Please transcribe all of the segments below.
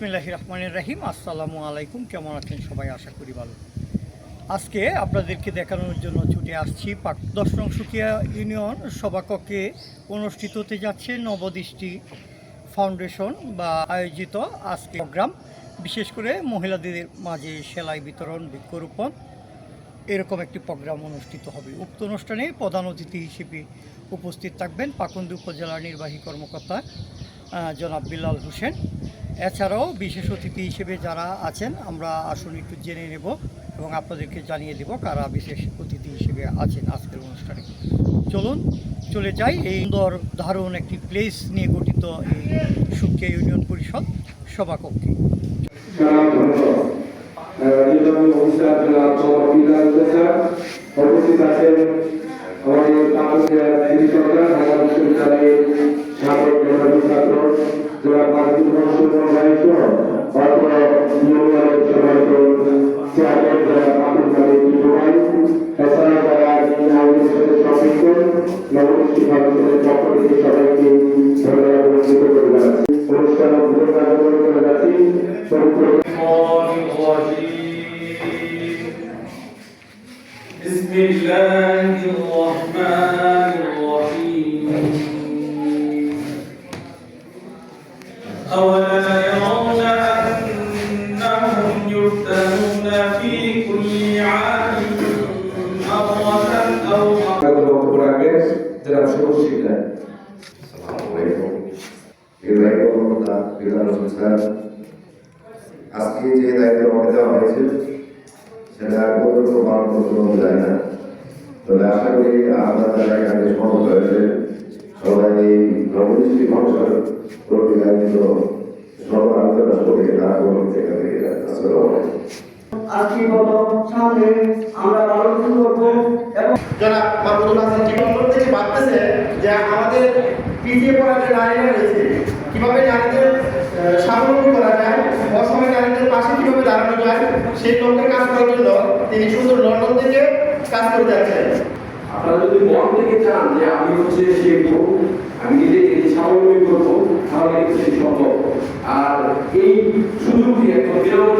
বিসমিল্লাহ রহমানির রাহিম। আসসালামু আলাইকুম। কেমন আছেন সবাই? আশা করি ভালো। আজকে আপনাদেরকে দেখানোর জন্য ছুটে আসছি পাক দশ নং সুকিয়া ইউনিয়ন সভাকক্ষে অনুষ্ঠিত হতে যাচ্ছে নবদৃষ্টি ফাউন্ডেশন বা আয়োজিত আজকে প্রোগ্রাম। বিশেষ করে মহিলাদের মাঝে সেলাই, বিতরণ, বৃক্ষরোপণ এরকম একটি প্রোগ্রাম অনুষ্ঠিত হবে। উক্ত অনুষ্ঠানে প্রধান অতিথি হিসেবে উপস্থিত থাকবেন পাকুন্দি উপজেলার নির্বাহী কর্মকর্তা জনাব বিল্লাল হোসেন। এছাড়াও বিশেষ অতিথি হিসেবে যারা আছেন, আমরা আসুন একটু জেনে নেব এবং আপনাদেরকে জানিয়ে দেব কারা বিশেষ অতিথি হিসেবে আছেন আজকের অনুষ্ঠানে। চলুন, চলে যাই। এই সুন্দর, দারুণ একটি প্লেস নিয়ে গঠিত এই সুকিয়া ইউনিয়ন পরিষদ সভাকক্ষে। আছেন আমাদের নবদৃষ্টি ফাউন্ডেশনের পক্ষ থেকে সবাইকে ধন্যবাদ এবং কৃতজ্ঞতা জানাচ্ছি অনুষ্ঠান উদ্বোধন কার্যক্রম করে যাচ্ছি পবিত্র بسم الله الرحمن الرحيم أولا يرون أنهم يفتنون في كل عام مرة أو বক্তব্য জনাব সবুজ স্যার, আজকে যে দায়িত্ব আমাকে হয়েছে, সেটা কতটুকু পালন করতে জানি না। তবে আশা করি আপনার দ্বারা এখানে সমর্থ হয়েছে এই নবদৃষ্টি মানুষের প্রতি দায়িত্ব সবার আলোচনা করে আলাইকুম আজীবন সামনে আমরা আলোচনা করব এবং জনাব মাহমুদুল হাসান জীবন থেকে ভাবতেছে যে আমাদের পিছিয়ে পড়া যে নারীরা রয়েছে কীভাবে নারীদের স্বাবলম্বী করা যায় অসময় নারীদের পাশে কীভাবে দাঁড়ানো যায় সেই লক্ষ্যে কাজ করার জন্য তিনি সুন্দর লন্ডন থেকে কাজ করে যাচ্ছেন। আপনারা যদি মন থেকে চান যে আমি হচ্ছে শিখব আমি নিজেকে স্বাবলম্বী করব তাহলে সম্ভব। আর এই সুযোগটি একদম বিনামূল্যে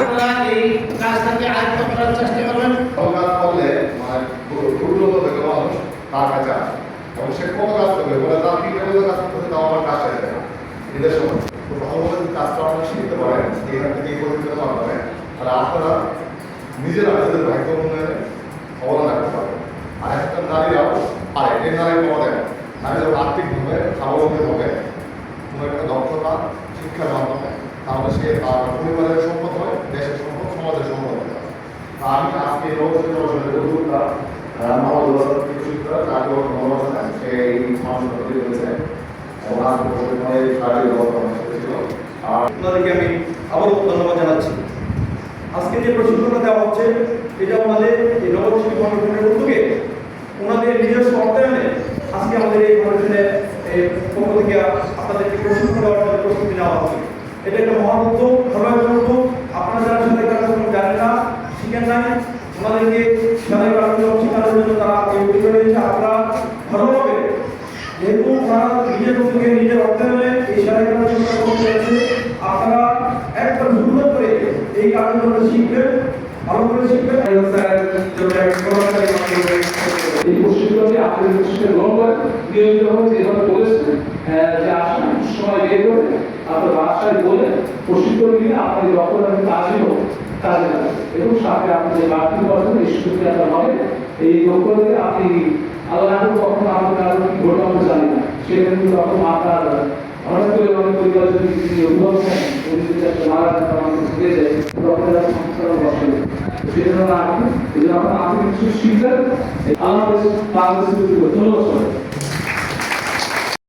আপনারা এই কাজ করলে সে কত কাজ বলে তার তিনটে কাজ করতে তাও আমার কাজ হয় ঈদের সময় তো ভালোভাবে আপনারা শিখতে পারেন এখান তাহলে আপনারা নিজেরা নিজেদের ভাগ্য উন্নয়নে অবদান রাখতে পারবেন। একটা নারীরাও পারে। নারী পাওয়া যায় না নারী যখন আর্থিকভাবে স্বাবলম্বী হবে কোনো একটা দক্ষতা, শিক্ষার মাধ্যমে তাহলে সে তার পরিবারের সম্পদ হয়, দেশের সম্পদ, সমাজের সম্পদ হয়। আমি আজকে ছিল আর আপনাদেরকে আমি আবারও ধন্যবাদ জানাচ্ছি। আজকে যে প্রশিক্ষণটা দেওয়া হচ্ছে, এটা আমাদের নবদৃষ্টি ফাউন্ডেশনের উদ্যোগে ওনাদের নিজস্ব অর্থায়নে আজকে আমাদের এই ফাউন্ডেশনের এই পক্ষ থেকে আপনাদেরকে প্রশিক্ষণ দেওয়ার জন্য প্রস্তুতি নেওয়া হচ্ছে এটা একটা মহান উদ্যোগ একটা উদ্যোগ। আপনারা যারা কার্যক্রম জানেন না, শিখেন নাই ওনাদেরকে সেলাই কার্যক্রম শেখানোর জন্য তারা এই উদ্যোগে রয়েছে আপনারা ভালোভাবে যেহেতু ওনারা নিজের উদ্যোগে, নিজের অর্থায়নে এই সেলাই কার্যক্রম করতে যাচ্ছে আপনারা একবার সুন্দর করে এই কার্যক্রমটা শিখবেন, ভালো করে শিখবেন। এই আপনাদের গ্রহণ করে নিয়মিত ভাবে যেভাবে বলেছেন আহ, যে আসুন সময় বের করে আপনার বাসায় বলে প্রশিক্ষণ নিয়ে আপনাদের যখন আমি কাজে হোক কাজে এবং সাথে আপনাদের বাড়তি বছর এই সুযোগটি আপনার হবে। এই লক্ষ্য লক্ষ্যতে আপনি আল্লাহ কখন আপনার কারণ কি ঘটনা আমরা জানি না। সেখানে কিন্তু তখন আপনার হঠাৎ করে অনেক পরিবার যদি অভিভাবক থাকেন উনি যদি একটা মারা আমাকে ঘুরে যায় তখন সেজন্য না আপনি এই জন্য আপনি কিছু শিখলেন আল্লাহ বাংলাদেশ ধন্যবাদ সবাই